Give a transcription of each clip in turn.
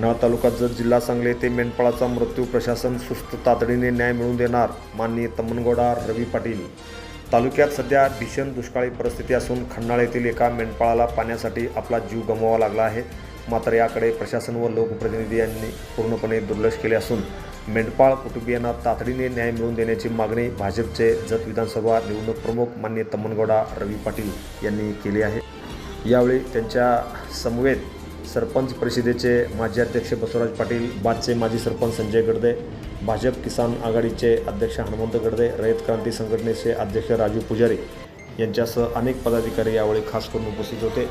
खंडाळा तालुका जत जिल्हा सांगली येथे मेंढपाळाचा मृत्यू प्रशासन सुस्त तातडीने न्याय मिळवून देणार माननीय तम्मनगौडा रवी पाटील. तालुक्यात सध्या भीषण दुष्काळी परिस्थिती असून खंडाळा येथील एका मेंढपाळाला पाण्यासाठी आपला जीव गमवावा लागला आहे. मात्र याकडे प्रशासन व लोकप्रतिनिधी यांनी पूर्णपणे दुर्लक्ष केले असून मेंढपाळ कुटुंबियांना तातडीने न्याय मिळवून देण्याची मागणी भाजपचे जत विधानसभा निवडणूक प्रमुख माननीय तम्मनगौडा रवी पाटील यांनी केली आहे. यावेळी त्यांच्या समवेत सरपंच परिषदेचे माजी अध्यक्ष बसवराज पाटील बादचे माजी सरपंच संजय गडदे भाजप किसान आघाडीचे अध्यक्ष हनुमंत गडदे रयत क्रांती संघटनेचे अध्यक्ष राजू पुजारी यांच्यासह अनेक पदाधिकारी यावेळी खास करून उपस्थित होते.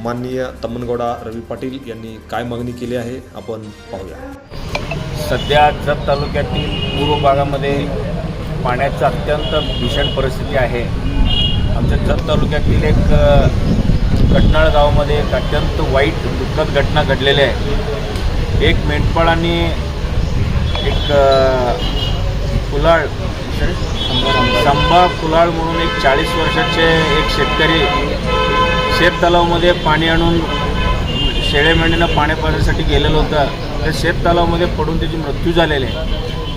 माननीय तमनगौडा रवी पाटील यांनी काय मागणी केली आहे आपण पाहूया. सध्या जत तालुक्यातील पूर्व भागामध्ये पाण्याची अत्यंत भीषण परिस्थिती आहे. आमच्या जत तालुक्यातील एक कटनाळ गावामध्ये एक अत्यंत वाईट दुःखद घटना घडलेली आहे. एक मेंढपाळ आणि एक फुलाळ कुलाळ संभा कुलाळ म्हणून एक चाळीस वर्षाचे एक शेतकरी शेत तलावामध्ये पाणी आणून शेळे मेंढीनं पाण्या पाण्यासाठी गेलेलं होतं. त्या शेत तलावामध्ये पडून त्याची मृत्यू झालेली आहे.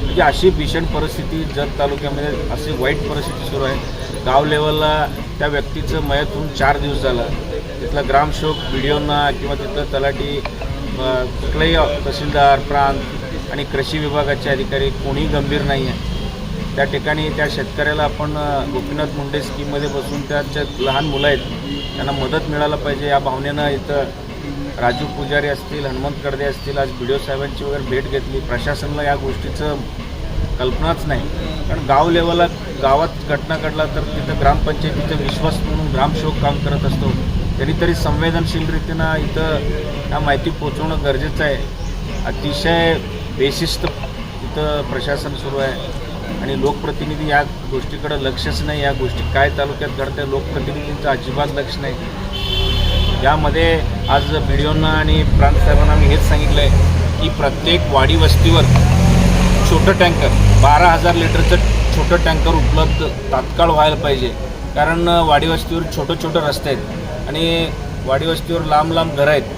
म्हणजे अशी भीषण परिस्थिती जत तालुक्यामध्ये अशी वाईट परिस्थिती सुरू आहे. गाव लेवलला त्या व्यक्तीचं मयत होऊन चार दिवस झालं. तिथला ग्रामसेवक व्हिडिओना किंवा तिथलं तलाठी कुठलंही कुठलाही तहसीलदार प्रांत आणि कृषी विभागाचे अधिकारी कोणीही गंभीर नाही आहे. त्या ठिकाणी त्या शेतकऱ्याला आपण गोपीनाथ मुंडे स्कीममध्ये बसून त्याच्या लहान मुलं आहेत त्यांना मदत मिळायला पाहिजे या भावनेनं इथं राजू पुजारी असतील हनुमंत कडदे असतील आज बी डी ओ साहेबांची वगैरे भेट घेतली. प्रशासनाला या गोष्टीचं कल्पनाच नाही. कारण गाव लेवलला गावात घटना घडला तर तिथं ग्रामपंचायतीचा विश्वास म्हणून ग्रामसेवक काम करत असतो. तरी तरी संवेदनशील इथं ह्या माहिती पोचवणं गरजेचं आहे. अतिशय बेशिस्त इथं प्रशासन सुरू आहे. आणि लोकप्रतिनिधी या गोष्टीकडे लक्षच नाही. या गोष्टी काय तालुक्यात घडतं लोकप्रतिनिधींचं अजिबात लक्ष नाही. यामध्ये आज व्हिडिओना आणि प्रांत साहेबांना मी हेच सांगितलं आहे की प्रत्येक वाडी वस्तीवर छोटं टँकर बारा हजार लिटरचं छोटं टँकर उपलब्ध तात्काळ व्हायला पाहिजे. कारण वाडीवस्तीवर छोटं छोटं रस्ते आहेत. आणि वाडीवस्तीवर लांब लांब घरं आहेत.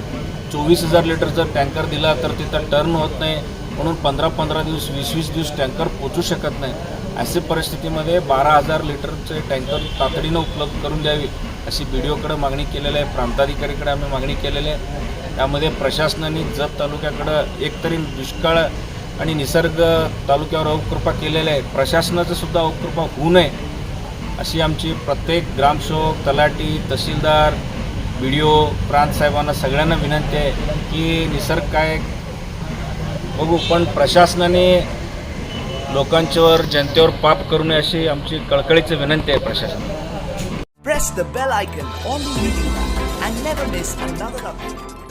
चोवीस हजार लिटरचा टँकर दिला तर तिथं टर्न होत नाही. म्हणून पंधरा पंधरा दिवस वीस वीस दिवस टँकर पोचू शकत नाही. असे परिस्थितीमध्ये बारा हजार लिटरचे टँकर तातडीनं उपलब्ध करून द्यावी अशी बी डी ओकडं मागणी केलेली आहे. प्रांताधिकारीकडे आम्ही मागणी केलेली आहे. त्यामध्ये प्रशासनाने जत तालुक्याकडं एकतरी दुष्काळ आणि निसर्ग तालुक्यावर अवकृपा केलेल्या आहे प्रशासनाचं सुद्धा अवकृपा होऊ नये अशी आमची प्रत्येक ग्रामसेवक तलाठी तहसीलदार बी डी ओ प्रांतसाहेबांना सगळ्यांना विनंती आहे की निसर्ग काय बघू पण प्रशासनाने लोकांच्यावर जनतेवर पाप करू नये अशी आमची कळकळीची विनंती आहे प्रशासनाला Press the bell icon on the video and never miss another update.